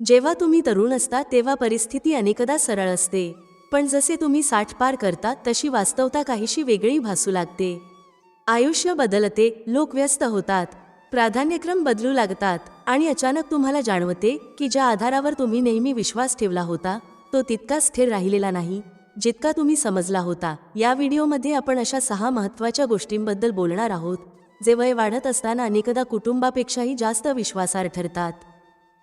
जेव्हा तुम्ही तरुण असता तेव्हा परिस्थिती अनेकदा सरळ असते. पण जसे तुम्ही साठ पार करता तशी वास्तवता काहीशी वेगळी भासू लागते. आयुष्य बदलते लोक व्यस्त होतात. प्राधान्यक्रम बदलू लागतात. आणि अचानक तुम्हाला जाणवते की ज्या आधारावर तुम्ही नेहमी विश्वास ठेवला होता तो तितका स्थिर राहिलेला नाही जितका तुम्ही समजला होता. या व्हिडिओमध्ये आपण अशा सहा महत्त्वाच्या गोष्टींबद्दल बोलणार आहोत जे वय वाढत असताना अनेकदा कुटुंबापेक्षाही जास्त विश्वासार ठरतात.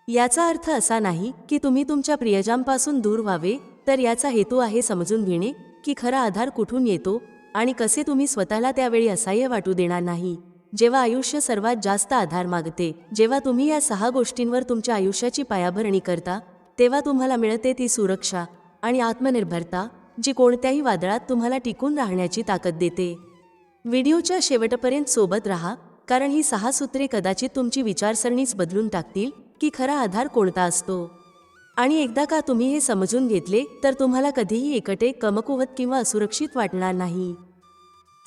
याचा अर्थ असा नाही की तुम्ही तुमच्या प्रियजांपासून दूर व्हावे तर याचा हेतू आहे समजून घेणे की खरा आधार कुठून येतो आणि कसे तुम्ही स्वतःला त्यावेळी असह्य वाटू देणार नाही. जेव्हा आयुष्य सर्वात जास्त आधार मागते जेव्हा तुम्ही या सहा गोष्टींवर तुमच्या आयुष्याची पायाभरणी करता तेव्हा तुम्हाला मिळते ती सुरक्षा आणि आत्मनिर्भरता जी कोणत्याही वादळात तुम्हाला टिकून राहण्याची ताकद देते. व्हिडिओच्या शेवटपर्यंत सोबत राहा कारण ही सहा सूत्रे कदाचित तुमची विचारसरणीच बदलून टाकतील. की खरा आधार कोणता असतो? आणि एकदा का तुम्ही हे समजून घेतले तर तुम्हाला कधीही एकटे कमकुवत किंवा असुरक्षित वाटणार नाही.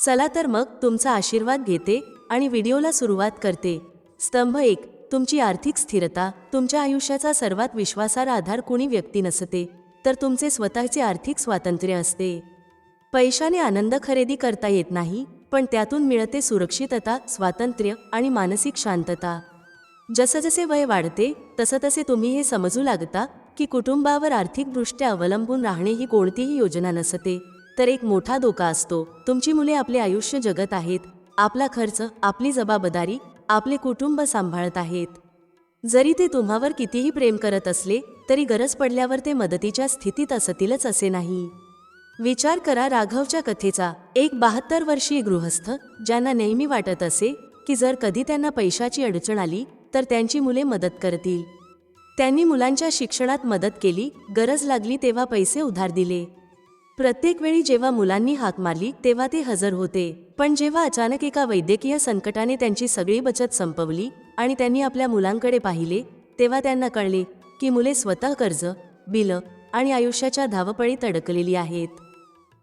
चला तर मग तुमचा आशीर्वाद घेते आणि व्हिडिओला सुरुवात करते. स्तंभ एक तुमची आर्थिक स्थिरता तुमच्या आयुष्याचा सर्वात विश्वासार्ह आधार कोणी व्यक्ती नसते तर तुमचे स्वतःचे आर्थिक स्वातंत्र्य असते. पैशाने आनंद खरेदी करता येत नाही पण त्यातून मिळते सुरक्षितता स्वातंत्र्य आणि मानसिक शांतता. जसजसे वय वाढते तसं तसे तुम्ही हे समजू लागता की कुटुंबावर आर्थिकदृष्ट्या अवलंबून राहणे ही कोणतीही योजना नसते. तर एक मोठा धोका असतो. तुमची मुले आपले आयुष्य जगत आहेत. आपला खर्च आपली जबाबदारी आपले कुटुंब सांभाळत आहेत. जरी ते तुम्हावर कितीही प्रेम करत असले तरी गरज पडल्यावर ते मदतीच्या स्थितीत असतीलच असे नाही. विचार करा राघवच्या कथेचा. एक बहात्तर वर्षीय गृहस्थ ज्यांना नेहमी वाटत असे की जर कधी त्यांना पैशाची अडचण आली तर त्यांची मुले मदत करतील. त्यांनी मुलांच्या शिक्षणात मदत केली गरज लागली तेव्हा पैसे उधार दिले. प्रत्येक वेळी जेव्हा मुलांनी हाक मारली तेव्हा ते हजर होते. पण जेव्हा अचानक एका वैद्यकीय संकटाने त्यांची सगळी बचत संपवली आणि त्यांनी आपल्या मुलांकडे पाहिले तेव्हा त्यांना कळले की मुले स्वतः कर्ज बिलं आणि आयुष्याच्या धावपळीत अडकलेली आहेत.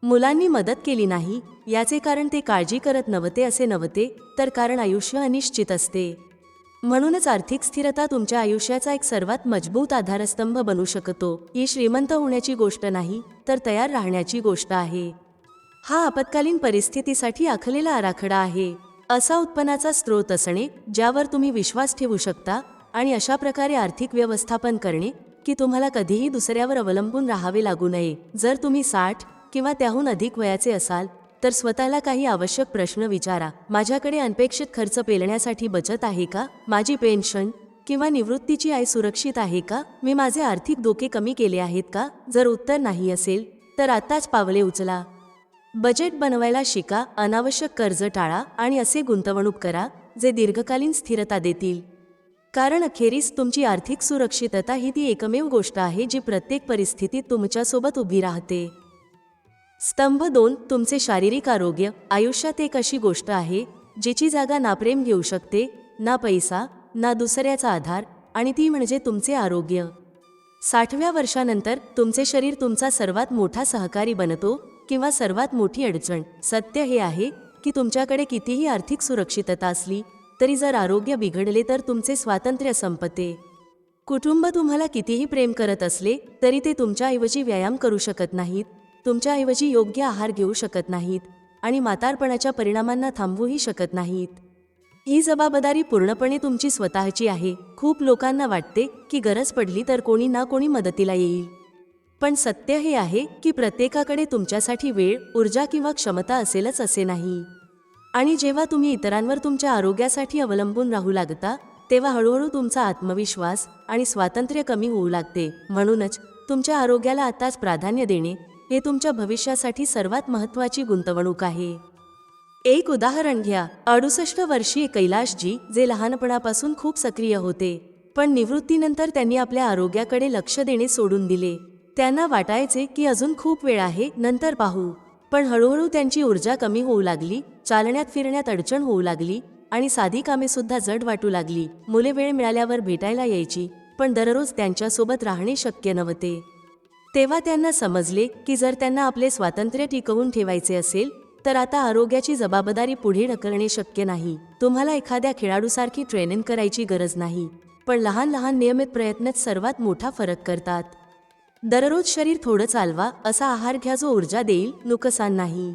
मुलांनी मदत केली नाही याचे कारण ते काळजी करत नव्हते असे नव्हते तर कारण आयुष्य अनिश्चित असते. म्हणूनच आर्थिक स्थिरता तुमच्या आयुष्याचा एक सर्वात मजबूत आधारस्तंभ बनू शकतो. ही श्रीमंत होण्याची गोष्ट नाही तर तयार राहण्याची गोष्ट आहे. हा आपत्कालीन परिस्थितीसाठी आखलेला आराखडा आहे. असा उत्पन्नाचा स्रोत असणे ज्यावर तुम्ही विश्वास ठेवू शकता आणि अशा प्रकारे आर्थिक व्यवस्थापन करणे की तुम्हाला कधीही दुसऱ्यावर अवलंबून राहावे लागू नये. जर तुम्ही साठ किंवा त्याहून अधिक वयाचे असाल तर स्वतःला काही आवश्यक प्रश्न विचारा. माझ्याकडे अनपेक्षित खर्च पेलण्यासाठी बचत आहे का? माझी पेन्शन किंवा निवृत्तीची आय सुरक्षित आहे का? मी माझे आर्थिक धोके कमी केले आहेत का? जर उत्तर नाही असेल तर आत्ताच पावले उचला. बजेट बनवायला शिका अनावश्यक कर्ज टाळा आणि असे गुंतवणूक करा जे दीर्घकालीन स्थिरता देतील. कारण अखेरीस तुमची आर्थिक सुरक्षितता ही ती एकमेव गोष्ट आहे जी प्रत्येक परिस्थितीत तुमच्यासोबत उभी राहते. स्तंभ दोन तुमचे शारीरिक आरोग्य. आयुष्यात एक अशी गोष्ट आहे जिची जागा ना प्रेम घेऊ शकते ना पैसा ना दुसऱ्याचा आधार आणि ती म्हणजे तुमचे आरोग्य. साठव्या वर्षानंतर तुमचे शरीर तुमचा सर्वात मोठा सहकारी बनतो किंवा सर्वात मोठी अडचण. सत्य हे आहे की तुमच्याकडे कितीही आर्थिक सुरक्षितता असली तरी जर आरोग्य बिघडले तर तुमचे स्वातंत्र्य संपते. कुटुंब तुम्हाला कितीही प्रेम करत असले तरी ते तुमच्याऐवजी व्यायाम करू शकत नाहीत तुमच्याऐवजी योग्य आहार घेऊ शकत नाहीत आणि म्हातारपणाच्या परिणामांना थांबवूही शकत नाहीत. ही जबाबदारी पूर्णपणे तुमची स्वतःची आहे. खूप लोकांना वाटते की गरज पडली तर कोणी ना कोणी मदतीला येईल. पण सत्य हे आहे की प्रत्येकाकडे तुमच्यासाठी वेळ ऊर्जा किंवा क्षमता असेलच असे नाही. आणि जेव्हा तुम्ही इतरांवर तुमच्या आरोग्यासाठी अवलंबून राहू लागता तेव्हा हळूहळू तुमचा आत्मविश्वास आणि स्वातंत्र्य कमी होऊ लागते. म्हणूनच तुमच्या आरोग्याला आताच प्राधान्य देणे हे तुमच्या भविष्यासाठी सर्वात महत्त्वाची गुंतवणूक आहे. एक उदाहरण घ्या. अडुसष्ट वर्षीय कैलाशजी जे लहानपणापासून खूप सक्रिय होते पण निवृत्तीनंतर त्यांनी आपल्या आरोग्याकडे लक्ष देणे सोडून दिले. त्यांना वाटायचे की अजून खूप वेळ आहे नंतर पाहू. पण हळूहळू त्यांची ऊर्जा कमी होऊ लागली चालण्यात फिरण्यात अडचण होऊ लागली आणि साधी कामे सुद्धा जड वाटू लागली. मुले वेळ मिळाल्यावर भेटायला यायची पण दररोज त्यांच्यासोबत राहणे शक्य नव्हते. तेव्हा त्यांना समजले की जर त्यांना आपले स्वातंत्र्य टिकवून ठेवायचे असेल तर आता आरोग्याची जबाबदारी पुढे ढकलणे शक्य नाही. तुम्हाला एखाद्या खेळाडूसारखी ट्रेनिंग करायची गरज नाही. पण लहान लहान नियमित प्रयत्नच सर्वात मोठा फरक करतात. दररोज शरीर थोडं चालवा असा आहार घ्या जो ऊर्जा देईल नुकसान नाही.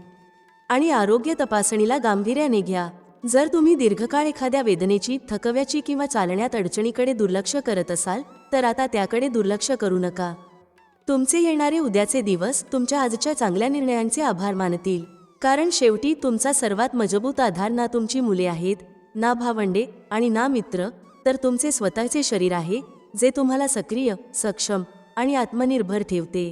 आणि आरोग्य तपासणीला गांभीर्याने घ्या. जर तुम्ही दीर्घकाळ एखाद्या वेदनेची थकव्याची किंवा चालण्यात अडचणीकडे दुर्लक्ष करत असाल तर आता त्याकडे दुर्लक्ष करू नका. तुमचे येणारे उद्याचे दिवस तुमच्या आजच्या चांगल्या निर्णयांचे आभार मानतील. कारण शेवटी तुमचा सर्वात मजबूत आधार ना तुमची मुले आहेत ना भावंडे आणि ना मित्र तर तुमचे स्वतःचे शरीर आहे जे तुम्हाला सक्रिय सक्षम आणि आत्मनिर्भर ठेवते.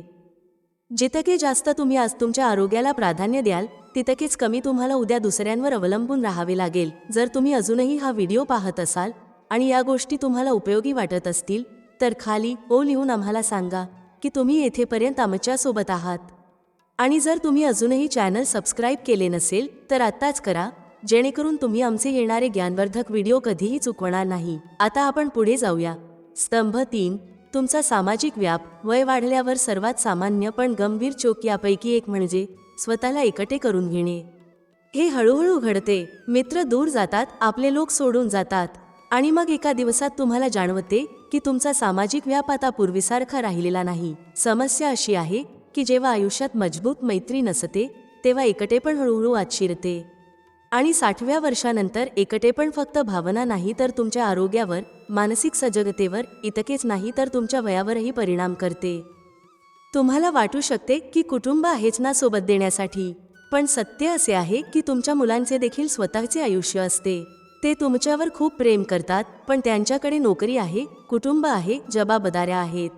जितके जास्त तुम्ही आज तुमच्या आरोग्याला प्राधान्य द्याल तितकेच कमी तुम्हाला उद्या दुसऱ्यांवर अवलंबून राहावे लागेल. जर तुम्ही अजूनही हा व्हिडिओ पाहत असाल आणि या गोष्टी तुम्हाला उपयोगी वाटत असतील तर खाली ओ लिहून आम्हाला सांगा. की तुम्ही येथेपर्यंत आमच्यासोबत आहात. आणि जर तुम्ही अजूनही चॅनल सबस्क्राईब केले नसेल तर आत्ताच करा जेणेकरून तुम्ही आमचे येणारे ज्ञानवर्धक व्हिडिओ कधीही चुकवणार नाही. आता आपण पुढे जाऊया. स्तंभ तीन तुमचा सामाजिक व्याप वय वाढल्यावर सर्वात सामान्य पण गंभीर चोक यापैकी एक म्हणजे स्वतःला एकटे करून घेणे. हे हळूहळू घडते. मित्र दूर जातात आपले लोक सोडून जातात. आणि मग एका दिवसात तुम्हाला जाणवते की तुमचा सामाजिक व्याप आता पूर्वीसारखा राहिलेला नाही. समस्या अशी आहे की जेव्हा आयुष्यात मजबूत मैत्री नसते तेव्हा एकटे पण हळूहळू आत शिरते. आणि साठव्या वर्षानंतर एकटे पण फक्त भावना नाही तर तुमच्या आरोग्यावर मानसिक सजगतेवर इतकेच नाही तर तुमच्या वयावरही परिणाम करते. तुम्हाला वाटू शकते की कुटुंब आहेच ना सोबत देण्यासाठी पण सत्य असे आहे की तुमच्या मुलांचे देखील स्वतःचे आयुष्य असते. ते तुमच्यावर खूप प्रेम करतात पण त्यांच्याकडे नोकरी आहे कुटुंब आहे जबाबदाऱ्या आहेत.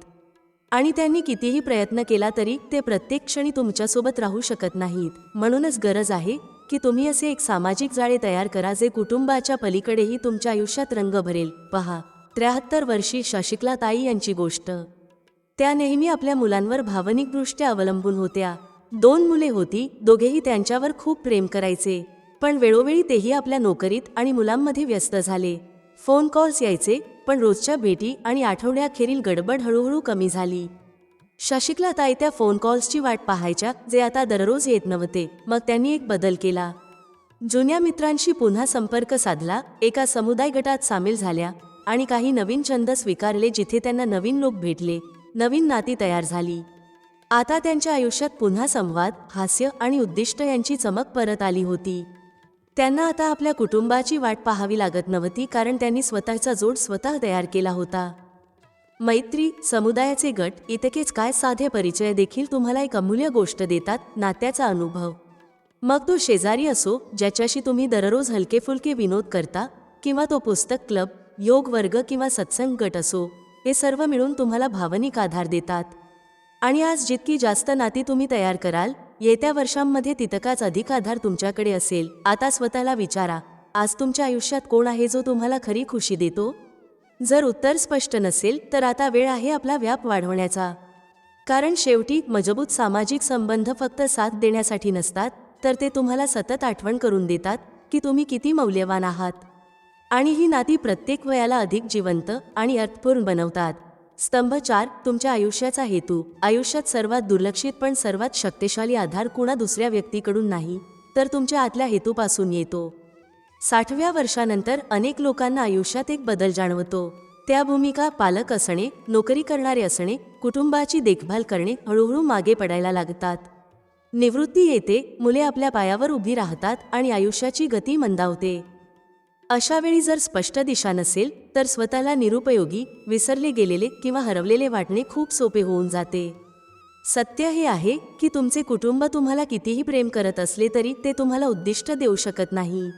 आणि त्यांनी कितीही प्रयत्न केला तरी ते प्रत्येक क्षणी तुमच्यासोबत राहू शकत नाहीत. म्हणूनच गरज आहे की तुम्ही असे एक सामाजिक जाळे तयार करा जे कुटुंबाच्या पलीकडेही तुमच्या आयुष्यात रंग भरेल. पहा त्र्याहत्तर वर्षी शशिकला ताई यांची गोष्ट. त्या नेहमी आपल्या मुलांवर भावनिकदृष्ट्या अवलंबून होत्या. दोन मुले होती दोघेही त्यांच्यावर खूप प्रेम करायचे. पण वेळोवेळी तेही आपल्या नोकरीत आणि मुलांमध्ये व्यस्त झाले. फोन कॉल्स यायचे पण रोजच्या भेटी आणि आठवड्याखेरील गडबड हळूहळू कमी झाली. शशिकला ताई त्या फोन कॉल्सची वाट पाहायच्या जे आता दररोज येत नव्हते. मग त्यांनी एक बदल केला. जुन्या मित्रांशी पुन्हा संपर्क साधला एका समुदाय गटात सामील झाल्या आणि काही नवीन छंद स्वीकारले जिथे त्यांना नवीन लोक भेटले नवीन नाती तयार झाली. आता त्यांच्या आयुष्यात पुन्हा संवाद हास्य आणि उद्दिष्ट यांची चमक परत आली होती. त्यांना आता आपल्या कुटुंबाची वाट पाहावी लागत नव्हती कारण त्यांनी स्वतःचा जोड स्वतः तयार केला होता. मैत्री समुदायाचे गट इतकेच काय साधे परिचय देखील तुम्हाला एक अमूल्य गोष्ट देतात नात्याचा अनुभव. मग तो शेजारी असो ज्याच्याशी तुम्ही दररोज हलकेफुलके विनोद करता किंवा तो पुस्तक क्लब योग वर्ग किंवा सत्संग गट असो हे सर्व मिळून तुम्हाला भावनिक आधार देतात. आणि आज जितकी जास्त नाती तुम्ही तयार कराल येत्या वर्षांमध्ये तितकाच अधिक आधार तुमच्याकडे असेल. आता स्वतःला विचारा आज तुमच्या आयुष्यात कोण आहे जो तुम्हाला खरी खुशी देतो? जर उत्तर स्पष्ट नसेल तर आता वेळ आहे आपला व्याप वाढवण्याचा. कारण शेवटी मजबूत सामाजिक संबंध फक्त साथ देण्यासाठी नसतात तर ते तुम्हाला सतत आठवण करून देतात की तुम्ही किती मौल्यवान आहात. आणि ही नाती प्रत्येक वयाला अधिक जिवंत आणि अर्थपूर्ण बनवतात. स्तंभ चार तुमच्या आयुष्याचा हेतू. आयुष्यात सर्वात दुर्लक्षित पण सर्वात शक्तिशाली आधार कुणा दुसऱ्या व्यक्तीकडून नाही तर तुमच्या आतल्या हेतूपासून येतो. साठव्या वर्षानंतर अनेक लोकांना आयुष्यात एक बदल जाणवतो. त्या भूमिका पालक असणे नोकरी करणारे असणे कुटुंबाची देखभाल करणे हळूहळू मागे पडायला लागतात. निवृत्ती येते मुले आपल्या पायावर उभी राहतात आणि आयुष्याची गती मंदावते. अशा वेळी जर स्पष्ट दिशा नसेल तर स्वतःला निरुपयोगी विसरले गेलेले किंवा हरवलेले वाटणे खूप सोपे होऊन जाते. सत्य हे आहे की तुमचे कुटुंब तुम्हाला कितीही प्रेम करत असले तरी ते तुम्हाला उद्दिष्ट देऊ शकत नाही.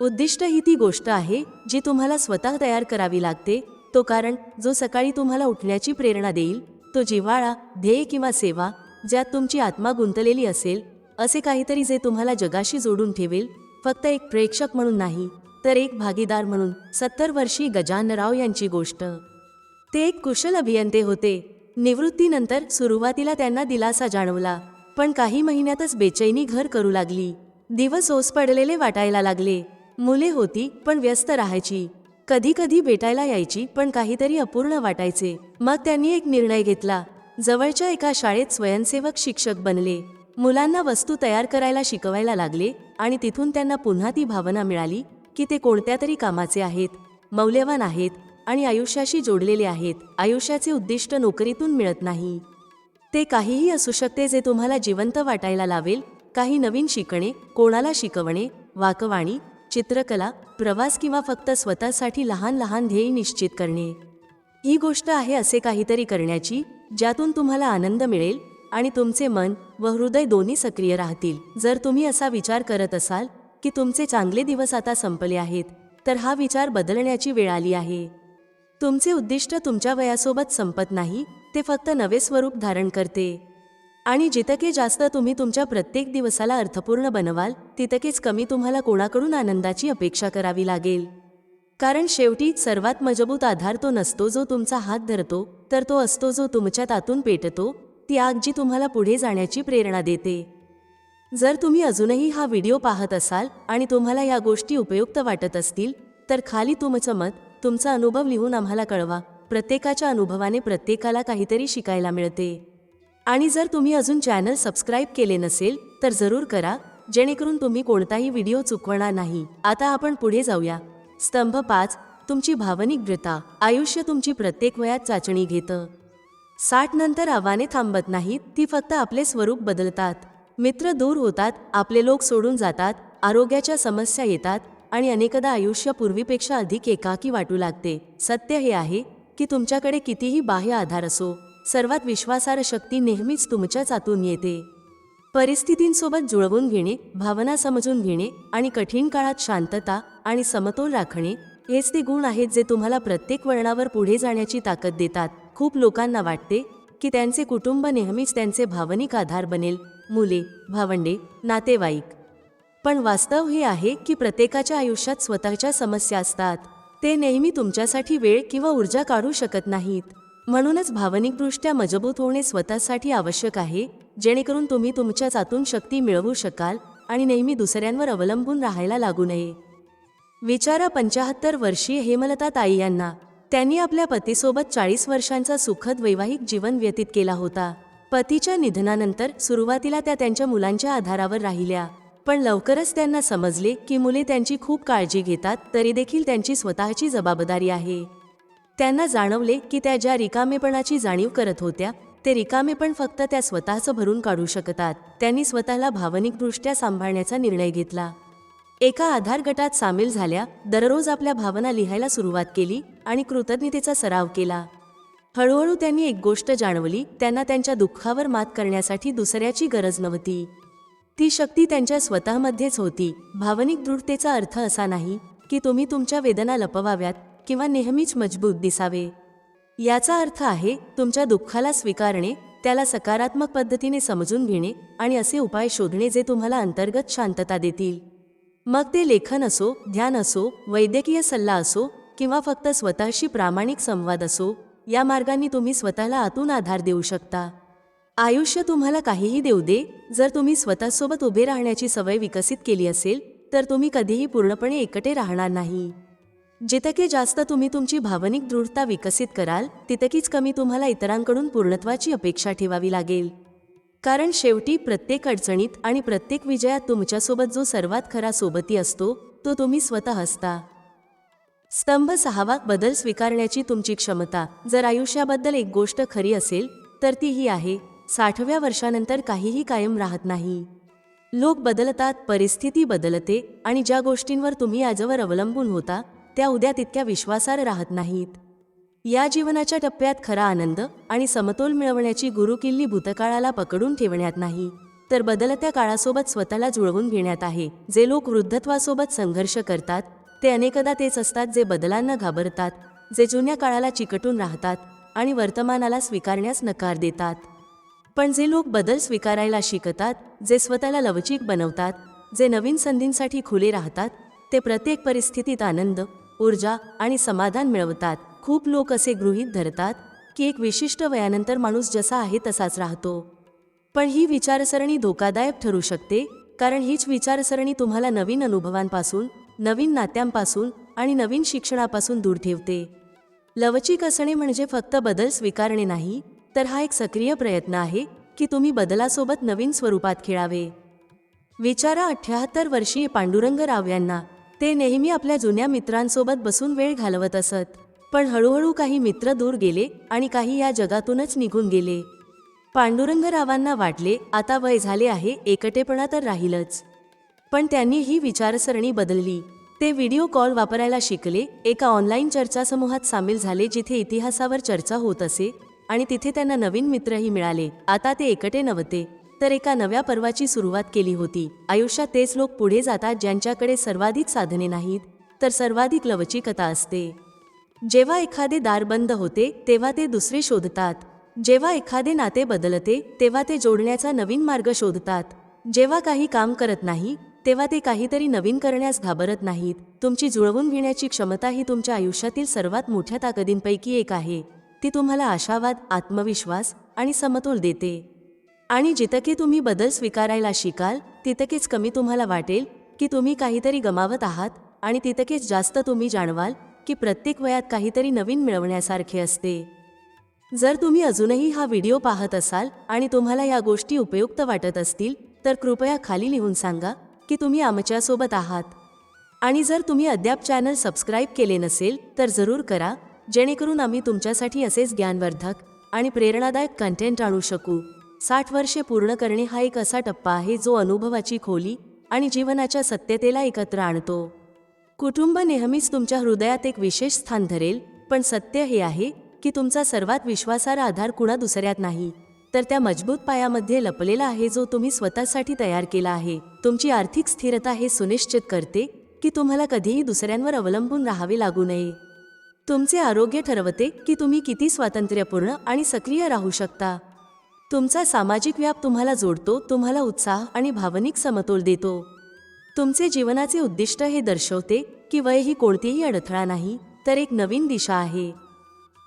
उद्दिष्ट ही ती गोष्ट आहे जी तुम्हाला स्वतः तयार करावी लागते तो कारण जो सकाळी तुम्हाला उठण्याची प्रेरणा देईल तो जिव्हाळा ध्येय किंवा सेवा ज्यात तुमची आत्मा गुंतलेली असेल असे काहीतरी जे तुम्हाला जगाशी जोडून ठेवेल फक्त एक प्रेक्षक म्हणून नाही. तर एक भागीदार म्हणून सत्तर वर्षी गजानराव यांची गोष्ट. ते एक कुशल अभियंते होते. निवृत्तीनंतर सुरुवातीला त्यांना दिलासा जाणवला. पण काही महिन्यातच बेचैनी घर करू लागली. दिवस ओस पडलेले वाटायला लागले. मुले होती पण व्यस्त राहायची. कधी कधी भेटायला यायची पण काहीतरी अपूर्ण वाटायचे. मग त्यांनी एक निर्णय घेतला. जवळच्या एका शाळेत स्वयंसेवक शिक्षक बनले. मुलांना वस्तू तयार करायला शिकवायला लागले आणि तिथून त्यांना पुन्हा ती भावना मिळाली की ते कोणत्या तरी कामाचे आहेत मौल्यवान आहेत आणि आयुष्याशी जोडलेले आहेत. आयुष्याचे उद्दिष्ट नोकरीतून मिळत नाही. ते काहीही असू शकते जे तुम्हाला जिवंत वाटायला लावेल. काही नवीन शिकणे कोणाला शिकवणे वाकवाणी चित्रकला प्रवास किंवा फक्त स्वतःसाठी लहान लहान ध्येय निश्चित करणे. ही गोष्ट आहे असे काहीतरी करण्याची ज्यातून तुम्हाला आनंद मिळेल आणि तुमचे मन व हृदय दोन्ही सक्रिय राहतील. जर तुम्ही असा विचार करत असाल की तुमचे चांगले दिवस आता संपले आहेत तर हा विचार बदलण्याची वेळ आली आहे. तुमचे उद्दिष्ट तुमच्या वयासोबत संपत नाही ते फक्त नवे स्वरूप धारण करते. आणि जितके जास्त तुम्ही तुमच्या प्रत्येक दिवसाला अर्थपूर्ण बनवाल तितकेच कमी तुम्हाला कोणाकडून आनंदाची अपेक्षा करावी लागेल. कारण शेवटी सर्वात मजबूत आधार तो नसतो जो तुमचा हात धरतो तर तो असतो जो तुमच्या तातून पेटतो ती आग जी तुम्हाला पुढे जाण्याची प्रेरणा देते. जर तुम्ही अजूनही हा व्हिडिओ पाहत असाल आणि तुम्हाला या गोष्टी उपयुक्त वाटत असतील तर खाली तुमचं मत तुमचा अनुभव लिहून आम्हाला कळवा. प्रत्येकाच्या अनुभवाने प्रत्येकाला काहीतरी शिकायला मिळते. आणि जर तुम्ही अजून चॅनल सबस्क्राईब केले नसेल तर जरूर करा जेणेकरून तुम्ही कोणताही व्हिडिओ चुकवणार नाही. आता आपण पुढे जाऊया. स्तंभ पाच तुमची भावनिक दृता आयुष्य तुमची प्रत्येक वयात चाचणी घेतं. साठ नंतर आव्हाने थांबत नाहीत ती फक्त आपले स्वरूप बदलतात. मित्र दूर होतात आपले लोक सोडून जातात आरोग्याच्या समस्या येतात आणि अनेकदा आयुष्य पूर्वीपेक्षा अधिक एकाकी वाटू लागते. सत्य हे आहे की तुमच्याकडे कितीही बाह्य आधार असो सर्वात विश्वासार्ह शक्ती नेहमीच तुमच्याच आतून येते. परिस्थितींसोबत जुळवून घेणे भावना समजून घेणे आणि कठीण काळात शांतता आणि समतोल राखणे हेच ते गुण आहेत जे तुम्हाला प्रत्येक वळणावर पुढे जाण्याची ताकद देतात. खूप लोकांना वाटते की त्यांचे कुटुंब नेहमीच त्यांचे भावनिक आधार बनेल. मुले भावंडे नातेवाईक. पण वास्तव हे आहे की प्रत्येकाच्या आयुष्यात स्वतःच्या समस्या असतात. ते नेहमी तुमच्यासाठी वेळ किंवा ऊर्जा काढू शकत नाहीत. म्हणूनच भावनिकदृष्ट्या मजबूत होणे स्वतःसाठी आवश्यक आहे जेणेकरून तुम्ही तुमच्या आतून शक्ती मिळवू शकाल आणि नेहमी दुसऱ्यांवर अवलंबून राहायला लागू नये. विचारा पंचाहत्तर वर्षीय हेमलता ताई यांना. त्यांनी आपल्या पतीसोबत चाळीस वर्षांचा सुखद वैवाहिक जीवन व्यतीत केला होता. पतीच्या निधनानंतर सुरुवातीला त्या त्यांच्या मुलांच्या आधारावर राहिल्या. पण लवकरच त्यांना समजले की मुले त्यांची खूप काळजी घेतात तरी देखील त्यांची स्वतःची जबाबदारी आहे. त्यांना जाणवले की त्या ज्या रिकामेपणाची जाणीव करत होत्या ते रिकामेपण फक्त त्या स्वतःचं भरून काढू शकतात. त्यांनी स्वतःला भावनिकदृष्ट्या सांभाळण्याचा निर्णय घेतला. एका आधार गटात सामील झाल्या दररोज आपल्या भावना लिहायला सुरुवात केली आणि कृतज्ञतेचा सराव केला. हळूहळू त्यांनी एक गोष्ट जाणवली त्यांना त्यांच्या दुःखावर मात करण्यासाठी दुसऱ्याची गरज नव्हती. ती शक्ती त्यांच्या स्वतःमध्येच होती. भावनिक दृढतेचा अर्थ असा नाही की तुम्ही तुमच्या वेदना लपवाव्यात किंवा नेहमीच मजबूत दिसावे. याचा अर्थ आहे तुमच्या दुःखाला स्वीकारणे त्याला सकारात्मक पद्धतीने समजून घेणे आणि असे उपाय शोधणे जे तुम्हाला अंतर्गत शांतता देतील. मग ते लेखन असो ध्यान असो वैद्यकीय सल्ला असो किंवा फक्त स्वतःशी प्रामाणिक संवाद असो या मार्गांनी तुम्ही स्वतःला आतून आधार देऊ शकता. आयुष्य तुम्हाला काहीही देऊ दे. जर तुम्ही स्वतःसोबत उभे राहण्याची सवय विकसित केली असेल तर तुम्ही कधीही पूर्णपणे एकटे राहणार नाही. जितके जास्त तुम्ही तुमची भावनिक दृढता विकसित कराल तितकीच कमी तुम्हाला इतरांकडून पूर्णत्वाची अपेक्षा ठेवावी लागेल. कारण शेवटी प्रत्येक अडचणीत आणि प्रत्येक विजयात तुमच्यासोबत जो सर्वात खरा सोबती असतो तो तुम्ही स्वतः असता. स्तंभ सहावा बदल स्वीकारण्याची तुमची क्षमता. जर आयुष्याबद्दल एक गोष्ट खरी असेल तर ती ही आहे साठव्या वर्षानंतर काहीही कायम राहत नाही. लोक बदलतात परिस्थिती बदलते आणि ज्या गोष्टींवर तुम्ही आजवर अवलंबून होता त्या उद्या तितक्या विश्वासार्ह राहत नाहीत. या जीवनाच्या टप्प्यात खरा आनंद आणि समतोल मिळवण्याची गुरुकिल्ली भूतकाळाला पकडून ठेवण्यात नाही तर बदलत्या काळासोबत स्वतःला जुळवून घेण्यात आहे जे लोक वृद्धत्वासोबत संघर्ष करतात ते अनेकदा तेच असतात जे बदलांना घाबरतात जे जुन्या काळाला चिकटून राहतात आणि वर्तमानाला स्वीकारण्यास नकार देतात. पण जे लोक बदल स्वीकारायला शिकतात जे स्वतःला लवचिक बनवतात जे नवीन संधींसाठी खुले राहतात ते प्रत्येक परिस्थितीत आनंद ऊर्जा आणि समाधान मिळवतात. खूप लोक असे गृहीत धरतात की एक विशिष्ट वयानंतर माणूस जसा आहे तसाच राहतो. पण ही विचारसरणी धोकादायक ठरू शकते कारण हीच विचारसरणी तुम्हाला नवीन अनुभवांपासून नवीन नात्यांपासून आणि नवीन शिक्षणापासून दूर ठेवते. लवचिक असणे म्हणजे फक्त बदल स्वीकारणे नाही तर हा एक सक्रिय प्रयत्न आहे की तुम्ही बदलासोबत नवीन स्वरूपात खेळावे. विचारा अठ्याहत्तर वर्षीय पांडुरंग राव यांना. ते नेहमी आपल्या जुन्या मित्रांसोबत बसून वेळ घालवत असत पण हळूहळू काही मित्र दूर गेले आणि काही या जगातूनच निघून गेले. पांडुरंगरावांना वाटले आता वय झाले आहे एकटेपणा तर राहीलच. पण त्यांनी ही विचारसरणी बदलली. ते व्हिडिओ कॉल वापरायला शिकले एका ऑनलाईन चर्चासमूहात सामील झाले जिथे इतिहासावर चर्चा होत असे आणि तिथे त्यांना नवीन मित्रही मिळाले. आता ते एकटे नव्हते तर एका नव्या पर्वाची सुरुवात केली होती. आयुष्यात तेच लोक पुढे जातात ज्यांच्याकडे सर्वाधिक साधने नाहीत तर सर्वाधिक लवचिकता असते. जेव्हा एखादे दार बंद होते तेव्हा ते दुसरे शोधतात. जेव्हा एखादे नाते बदलते तेव्हा ते जोडण्याचा नवीन मार्ग शोधतात. जेव्हा काही काम करत नाही तेव्हा ते काहीतरी नवीन करण्यास घाबरत नाहीत. तुमची जुळवून घेण्याची क्षमता ही तुमच्या आयुष्यातील सर्वात मोठ्या ताकदींपैकी एक आहे. ती तुम्हाला आशावाद आत्मविश्वास आणि समतोल देते. आणि जितके तुम्ही बदल स्वीकारायला शिकाल तितकेच कमी तुम्हाला वाटेल की तुम्ही काहीतरी गमावत आहात आणि तितकेच जास्त तुम्ही जाणवाल की प्रत्येक वयात काहीतरी नवीन मिळवण्यासारखे असते. जर तुम्ही अजूनही हा व्हिडिओ पाहत असाल आणि तुम्हाला या गोष्टी उपयुक्त वाटत असतील तर कृपया खाली लिहून सांगा की तुम्ही आमच्यासोबत आहात. आणि जर तुम्ही अद्याप चॅनल सबस्क्राईब केले नसेल तर जरूर करा जेणेकरून आम्ही तुमच्यासाठी असेच ज्ञानवर्धक आणि प्रेरणादायक कंटेंट आणू शकू. साठ वर्षे पूर्ण करणे हा एक असा टप्पा आहे जो अनुभवाची खोली आणि जीवनाच्या सत्यतेला एकत्र आणतो. कुटुंब नेहमीच तुमच्या हृदयात एक विशेष स्थान धरेल पण सत्य हे आहे की तुमचा सर्वात विश्वासार्ह आधार कुणा दुसऱ्यात नाही. तर त्या मजबूत पायामध्ये लपलेला आहे जो तुम्ही स्वतःसाठी तयार केला आहे. तुमची आर्थिक स्थिरता हे सुनिश्चित करते की तुम्हाला कधीही दुसऱ्यांवर अवलंबून राहावे लागू नये. तुमचे आरोग्य ठरवते की तुम्ही किती स्वातंत्र्यपूर्ण आणि सक्रिय राहू शकता. तुमचा सामाजिक व्याप तुम्हाला जोडतो तुम्हाला उत्साह आणि भावनिक समतोल देतो. तुमचे जीवनाचे उद्दिष्ट हे दर्शवते की वय ही कोणतीही अडथळा नाही तर एक नवीन दिशा आहे.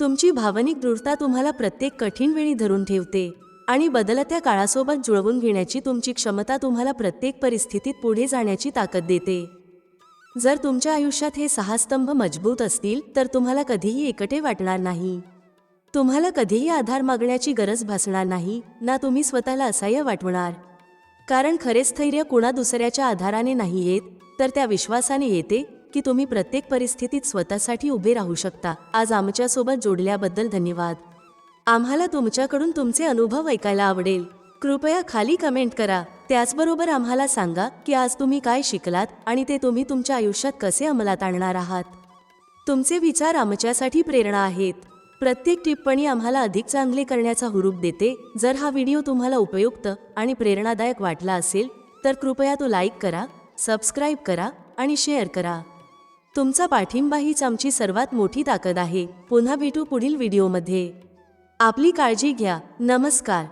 तुमची भावनिक दृढता तुम्हाला प्रत्येक कठीण वेळी धरून ठेवते आणि बदलत्या काळासोबत जुळवून घेण्याची तुमची क्षमता तुम्हाला प्रत्येक परिस्थितीत पुढे जाण्याची ताकद देते. जर तुमच्या आयुष्यात हे सहा स्तंभ मजबूत असतील तर तुम्हाला कधीही एकटे वाटणार नाही. तुम्हाला कधीही आधार मागण्याची गरज भासणार नाही ना तुम्ही स्वतःला असह्य वाटवणार. कारण खरे स्थैर्य कुणा दुसऱ्याच्या आधाराने नाही येत तर त्या विश्वासाने येते की तुम्ही प्रत्येक परिस्थितीत स्वतःसाठी उभे राहू शकता. आज आमच्यासोबत जोडल्याबद्दल धन्यवाद. आम्हाला तुमच्याकडून तुमचे अनुभव ऐकायला आवडेल. कृपया खाली कमेंट करा. त्याचबरोबर आम्हाला सांगा की आज तुम्ही काय शिकलात आणि ते तुम्ही तुमच्या आयुष्यात कसे अंमलात आणणार आहात. तुमचे विचार आमच्यासाठी प्रेरणा आहेत. प्रत्येक टिप्पणी आम्हाला अधिक चांगले करण्याचा हुरूप देते. जर हा व्हिडिओ तुम्हाला उपयुक्त आणि प्रेरणादायक वाटला असेल तर कृपया तो लाईक करा सबस्क्राईब करा आणि शेअर करा. तुमचा पाठिंबा हीच आमची सर्वात मोठी ताकद आहे. पुन्हा भेटू पुढील व्हिडिओमध्ये. आपली काळजी घ्या. नमस्कार.